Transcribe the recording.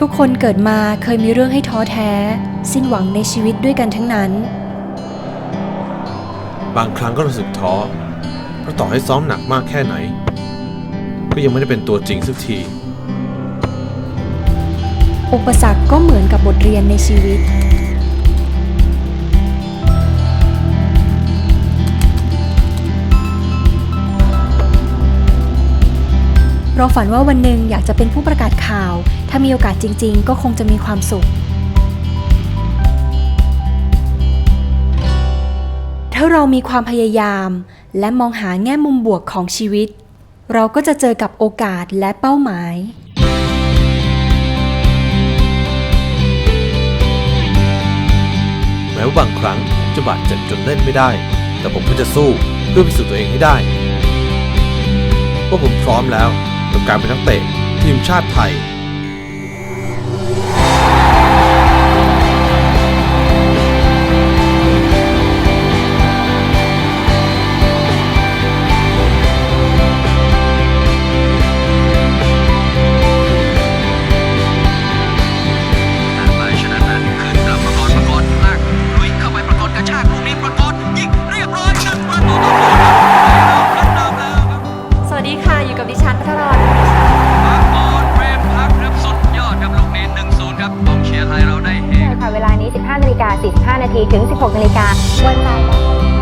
ทุกคนเกิดมาเคยมีเรื่องให้ท้อแท้ สิ้นหวังในชีวิตด้วยกันทั้งนั้น บางครั้งก็รู้สึกท้อเพราะต่อให้ซ้อมหนักมากแค่ไหน ก็ยังไม่ได้เป็นตัวจริงสักที อุปสรรคก็เหมือนกับบทเรียนในชีวิต เราฝันว่าวันหนึ่งอยากจะเป็นผู้ประกาศข่าว ถ้ามีโอกาสจริง ๆ ก็คงจะมีความสุข ถ้าเรามีความพยายาม และมองหาแง่มุมบวกของชีวิต เราก็จะเจอกับโอกาสและเป้าหมายแม้ว่าบางครั้งจะบาดเจ็บจนเล่นไม่ได้ แต่ผมก็จะสู้เพื่อพิสูจน์ตัวเองให้ได้ ว่าผมพร้อมแล้ว การเป็นนักเตะทีมชาติไทย ค่ะ อยู่กับดิฉันพัทรรประกอบเฟรมพักครับสุดยอดครับลูกนี้หนึ่งศูนย์ครับกองเชียร์ไทยเราได้เฮค่ะ เวลานี้ 15นาฬิกา45นาทีถึง 16นาฬิกาวันจันทร์และ